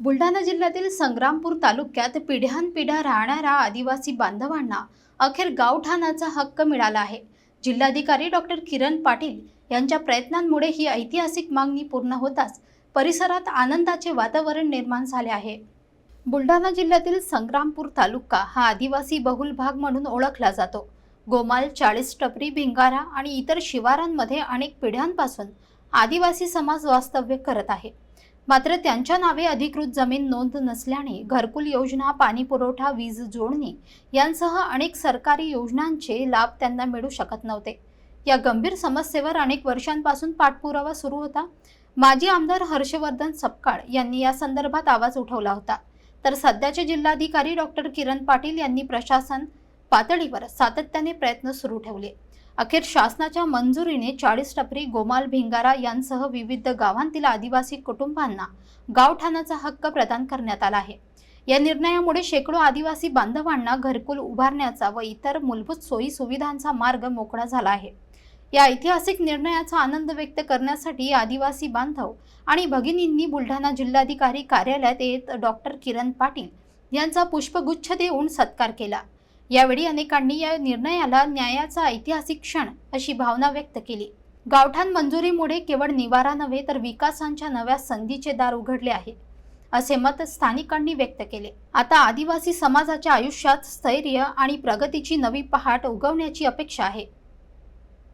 बुलढाणा जिल्ह्यातील संग्रामपूर तालुक्यात पिढ्यानपिढ्या राहणाऱ्या आदिवासी बांधवांना अखेर गावठाणाचा हक्क मिळाला आहे. जिल्हाधिकारी डॉक्टर किरण पाटील यांच्या प्रयत्नांमुळे ही ऐतिहासिक मागणी पूर्ण होताच परिसरात आनंदाचे वातावरण निर्माण झाले आहे. बुलढाणा जिल्ह्यातील संग्रामपूर तालुका हा आदिवासी बहुल भाग म्हणून ओळखला जातो. गोमाल चाळीस टपरी भिंगारा आणि इतर शिवारांमध्ये अनेक पिढ्यांपासून आदिवासी समाज वास्तव्य करत आहे. मात्र त्यांच्या नावे अधिकृत जमीन नोंद नसल्याने घरकुल योजना पाणी पुरवठा वीज जोडणी यांसह अनेक सरकारी योजनांचे लाभ त्यांना मिळू शकत नव्हते. या गंभीर समस्येवर अनेक वर्षांपासून पाठपुरावा सुरू होता. माजी आमदार हर्षवर्धन सपकाळ यांनी या संदर्भात आवाज उठवला होता. तर सध्याचे जिल्हाधिकारी डॉक्टर किरण पाटील यांनी प्रशासन पातळीवर सातत्याने प्रयत्न सुरू ठेवले. अखेर शासनाच्या मंजुरीने चाळीस टपरी गोमाल भिंगारा यांसह विविध गावांतील आदिवासी कुटुंबांना गावठाणाचा हक्क प्रदान करण्यात आला आहे. या निर्णयामुळे शेकडो आदिवासी बांधवांना घरकुल उभारण्याचा व इतर मूलभूत सोयी सुविधांचा मार्ग मोकळा झाला आहे. या ऐतिहासिक निर्णयाचा आनंद व्यक्त करण्यासाठी आदिवासी बांधव आणि भगिनींनी बुलढाणा जिल्हाधिकारी कार्यालयात येत डॉक्टर किरण पाटील यांचा पुष्पगुच्छ देऊन सत्कार केला. यावेळी अनेकांनी या निर्णयाला न्यायाचा ऐतिहासिक क्षण अशी भावना व्यक्त केली. गावठाण मंजुरीमुळे केवळ निवारा नव्हे तर विकासांच्या नव्या संधीचे दार उघडले आहे असे मत स्थानिकांनी व्यक्त केले. आता आदिवासी समाजाच्या आयुष्यात स्थैर्य आणि प्रगतीची नवी पहाट उगवण्याची अपेक्षा आहे.